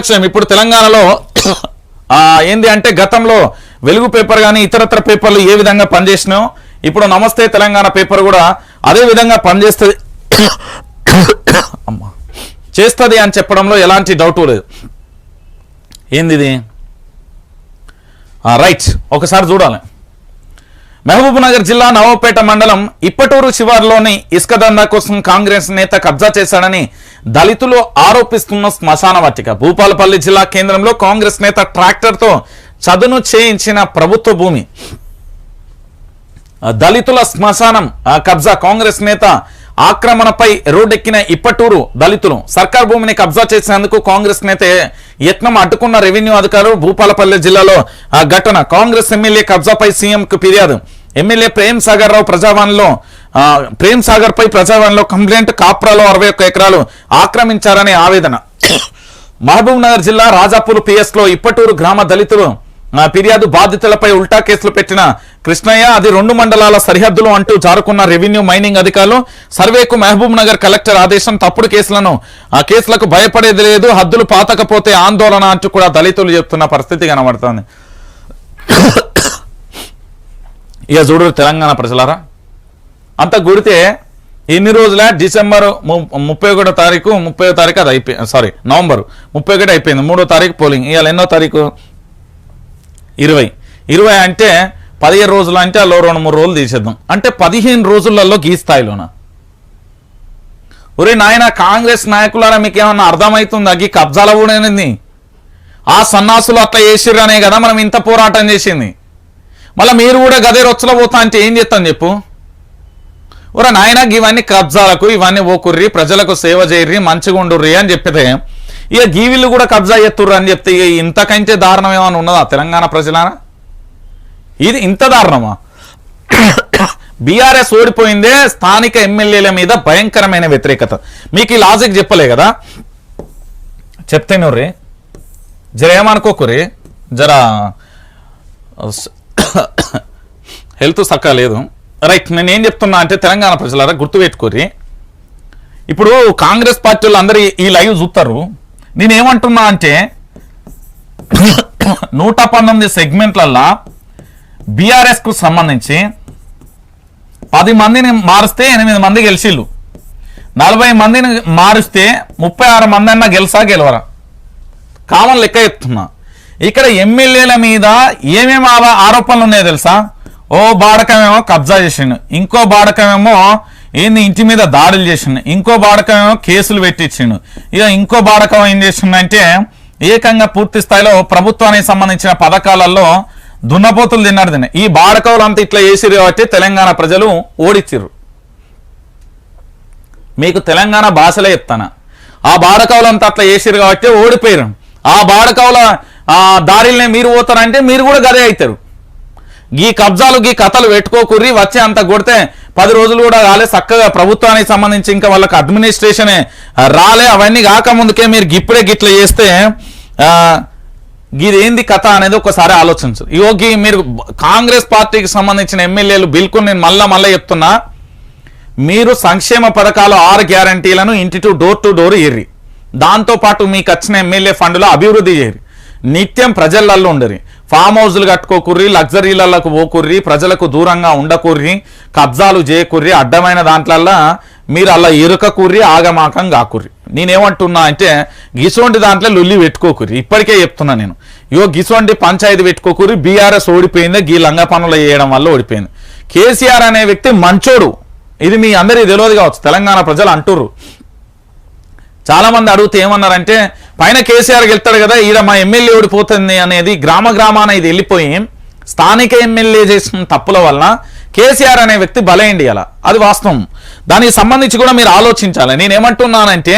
విషయం ఇప్పుడు తెలంగాణలో ఏంది అంటే గతంలో వెలుగు పేపర్ కానీ ఇతరత్ర పేపర్లు ఏ విధంగా పనిచేసినాయో ఇప్పుడు నమస్తే తెలంగాణ పేపర్ కూడా అదే విధంగా పనిచేస్తుంది. అమ్మా. చేస్తుంది అని చెప్పడంలో ఎలాంటి డౌట్ లేదు. ఏంది ఇది? రైట్. ఒకసారి చూడాలి. మహబూబ్ నగర్ జిల్లా నవపేట మండలం ఇప్పటూరు శివార్లోని ఇసుక దందా కోసం కాంగ్రెస్ నేత కబ్జా చేశాడని దళితులు ఆరోపిస్తున్న శ్మశాన వాటిక. భూపాలపల్లి జిల్లా కేంద్రంలో కాంగ్రెస్ నేత ట్రాక్టర్తో చదును చేయించిన ప్రభుత్వ భూమి. దళితుల శ్మశానం కబ్జా కాంగ్రెస్ నేత ఆక్రమణపై రోడ్డెక్కిన ఇప్పటూరు దళితులు సర్కార్ భూమిని కబ్జా చేసేందుకు కాంగ్రెస్ నేత యత్నం అడ్డుకున్న రెవెన్యూ అధికారులు భూపాలపల్లి జిల్లాలో ఆ ఘటన. కాంగ్రెస్ ఎమ్మెల్యే కబ్జాపై సీఎంకు ఫిర్యాదు. ఎమ్మెల్యే ప్రేమ్ సాగర్ రావు ప్రజావాణిలో ప్రేమ్ సాగర్ పై ప్రజావాణిలో కంప్లైంట్ కాప్రాలో అరవై ఒక్క ఎకరాలు ఆక్రమించారనే ఆవేదన. మహబూబ్ నగర్ జిల్లా రాజాపూర్ పిఎస్లో ఇప్పటూరు గ్రామ దళితులు ఆ, ఫిర్యాదు బాధితులపై ఉల్టా కేసులు పెట్టిన కృష్ణయ్య అది రెండు మండలాల సరిహద్దులు అంటూ జారుకున్న రెవెన్యూ మైనింగ్ అధికారులు సర్వేకు మహబూబ్ నగర్ కలెక్టర్ ఆదేశం తప్పుడు కేసులను ఆ కేసులకు భయపడేది లేదు హద్దులు పాతకపోతే ఆందోళన అంటూ కూడా దళితులు చెప్తున్న పరిస్థితి కనబడుతోంది. ఇక చూడు తెలంగాణ ప్రజలారా. అంత గుడితే ఎన్ని రోజుల డిసెంబర్ ము- ముప్పై ఒకటో తారీఖు ముప్పై తారీఖు అది అయిపోయింది సారీ నవంబర్ ముప్పై ఒకటి అయిపోయింది మూడో తారీఖు పోలింగ్. ఇవాళ ఎన్నో తారీఖు? ఇరవై. ఇరవై అంటే పదిహేను రోజులు అంటే అలా రెండు మూడు రోజులు తీసేద్దాం. అంటే పదిహేను రోజులలో ఈ స్థాయిలోన? ఒరే నాయన కాంగ్రెస్ నాయకులారా మీకు ఏమన్నా అర్థమవుతుందా ఈ కబ్జాల కూడా ఆ సన్నాసులు అట్లా చేసిర్రనే కదా మనం ఇంత పోరాటం చేసింది. మళ్ళీ మీరు కూడా గదే రొచ్చలో పోతా అంటే ఏం చేస్తాం చెప్పు? ఒరే నాయన ఇవన్నీ కబ్జాలకు ఇవన్నీ ఓకుర్రి ప్రజలకు సేవ చేయర్రి మంచిగా ఉండుర్రి అని చెప్పితే ఇక గీవిళ్ళు కూడా కబ్జా చేస్తుర్రు అని చెప్తే ఇక ఇంతకంటే దారుణం ఏమైనా ఉన్నదా తెలంగాణ ప్రజలారా? ఇది ఇంత దారుణమా? బీఆర్ఎస్ ఓడిపోయిందే స్థానిక ఎమ్మెల్యేల మీద భయంకరమైన వ్యతిరేకత. మీకు ఈ లాజిక్ చెప్పలే కదా? చెప్తే నువ్వు జర ఏమనుకోకురి జర హెల్త్ చక్కగా లేదు. రైట్ నేను ఏం చెప్తున్నా అంటే తెలంగాణ ప్రజలారా గుర్తుపెట్టుకోరి. ఇప్పుడు కాంగ్రెస్ పార్టీ వాళ్ళు ఈ- లైవ్ చూస్తారు నేనేమంటున్నా అంటే నూట పంతొమ్మిది సెగ్మెంట్లల్లా బీఆర్ఎస్కు సంబంధించి పది మందిని మారిస్తే ఎనిమిది మంది గెలిచిళ్ళు నలభై మందిని మారిస్తే ముప్పై ఆరు మంది అన్నా గెలిసా గెలవరా? కామన్ లెక్క చెప్తున్నా. ఇక్కడ ఎమ్మెల్యేల మీద ఏమేమి ఆరోపణలు ఉన్నాయో తెలుసా? ఓ బాడకమేమో కబ్జా చేసిండు. ఇంకో బాడకమేమో ఏంది ఇంటి మీద దాడులు చేసిండు. ఇంకో బాడకమేమో కేసులు పెట్టించిండు. ఇక ఇంకో బాడకం ఏం చేసిండంటే ఏకంగా పూర్తి స్థాయిలో ప్రభుత్వానికి సంబంధించిన పథకాలలో దున్నపోతులు తిన్నారు తిన్న ఈ బాడకవులు అంతా ఇట్లా చేసిరు కాబట్టి తెలంగాణ ప్రజలు ఓడిచ్చిర్రు. మీకు తెలంగాణ భాషలే చెప్తాను? ఆ బాడకవులంతా అట్లా చేసిరు కాబట్టి ఓడిపోయారు ఆ బాడకవుల దారిలనే మీరు పోతారంటే మీరు కూడా గదే అవుతారు గీ కబ్జాలు గీ కథలు పెట్టుకోకుర్రి వచ్చే అంత కొడితే పది రోజులు కూడా రాలే చక్కగా ప్రభుత్వానికి సంబంధించి ఇంకా వాళ్ళకి అడ్మినిస్ట్రేషనే రాలే అవన్నీ కాక ముందుకే మీరు గిప్పుడే గిట్ల చేస్తే ఆ, కథ అనేది ఒకసారి ఆలోచించు. ఇగో గీ మీరు కాంగ్రెస్ పార్టీకి సంబంధించిన ఎమ్మెల్యేలు బిల్కుల్ నేను మళ్ళా మళ్ళీ చెప్తున్నా మీరు సంక్షేమ పథకాలు ఆరు గ్యారంటీలను ఇంటి టు డోర్ టు డోర్ ఇర్రి దాంతోపాటు మీకు వచ్చిన ఎమ్మెల్యే ఫండ్లో అభివృద్ధి చేయరు నిత్యం ప్రజలల్లో ఉండరు. ఫామ్ హౌస్లు కట్టుకోకుర్రి లగ్జరీలకు పోకుర్రి ప్రజలకు దూరంగా ఉండకుర్రి కబ్జాలు చేయకుర్రి అడ్డమైన దాంట్లల్లో మీరు అలా ఇరుకకుర్రి ఆగమాకం కాకుర్రి నేనేమంటున్నా అంటే గిసోంటి దాంట్లో లొల్లి పెట్టుకోకుర్రి. ఇప్పటికే చెప్తున్నా నేను. ఇగో గిసోంటి పంచాయతీ పెట్టుకోకుర్రి బీఆర్ఎస్ ఓడిపోయింది గీ లంగ పనులు చేయడం వల్ల ఓడిపోయింది. కేసీఆర్ అనే వ్యక్తి మంచోడు. ఇది మీ అందరికీ తెలియదు కావచ్చు. తెలంగాణ ప్రజలు అంటుర్రు. చాలామంది అడిగితే ఏమన్నారంటే పైన కేసీఆర్ వెళ్తాడు కదా ఈడ మా ఎమ్మెల్యే ఓడిపోతుంది అనేది గ్రామ గ్రామాన ఇది వెళ్ళిపోయి స్థానిక ఎమ్మెల్యే చేసిన తప్పుల వల్ల కేసీఆర్ అనే వ్యక్తి బలైండి అలా. అది వాస్తవం. దానికి సంబంధించి కూడా మీరు ఆలోచించాలి. నేను ఏమంటున్నానంటే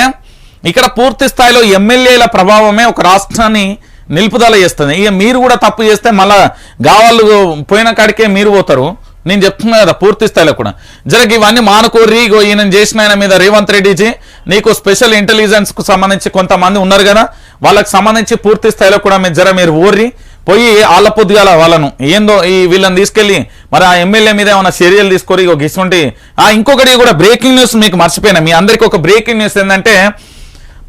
ఇక్కడ పూర్తి స్థాయిలో ఎమ్మెల్యేల ప్రభావమే ఒక రాష్ట్రాన్ని నిలుపుదల చేస్తుంది. ఇక మీరు కూడా తప్పు చేస్తే మళ్ళా గావాళ్ళు పోయిన కాడికే మీరు పోతారు. నేను చెప్తున్నా కదా పూర్తి స్థాయిలో కూడా. జరగ ఇవన్నీ మానుకోర్రి ఈయన చేసిన ఆయన మీద రేవంత్ రెడ్డిజీ నీకు స్పెషల్ ఇంటెలిజెన్స్కు సంబంధించి కొంతమంది ఉన్నారు కదా వాళ్ళకి సంబంధించి పూర్తి స్థాయిలో కూడా మీరు జర మీరు ఊర్రి పోయి ఆళ్ళ పొద్దుగాల వాళ్ళను ఏందో ఈ వీళ్ళని తీసుకెళ్ళి మరి ఆ ఎమ్మెల్యే మీద ఏమైనా చర్యలు తీసుకొని ఇగో ఆ ఇంకొకటి కూడా బ్రేకింగ్ న్యూస్ మీకు మర్చిపోయినా మీ అందరికి ఒక బ్రేకింగ్ న్యూస్ ఏంటంటే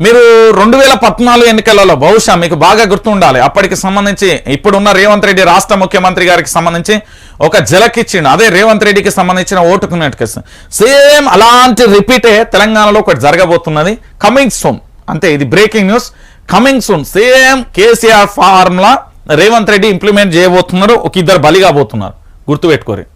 మీరు రెండు వేల పద్నాలుగు ఎన్నికలలో బహుశా మీకు బాగా గుర్తుండాలి. అప్పటికి సంబంధించి ఇప్పుడున్న రేవంత్ రెడ్డి రాష్ట్ర ముఖ్యమంత్రి గారికి సంబంధించి ఒక జలకిచ్చిండు అదే రేవంత్ రెడ్డికి సంబంధించిన ఓటుకు ఓటుకున్నట్టు సేమ్ అలాంటి రిపీటే తెలంగాణలో ఒకటి జరగబోతున్నది. కమింగ్ సూన్ అంతే ఇది breaking news coming soon same KCR formula Revanth Reddy implement చేయబోతున్నారు ఒక ఇద్దరు బలిగా పోతున్నారు. గుర్తుపెట్టుకోరు.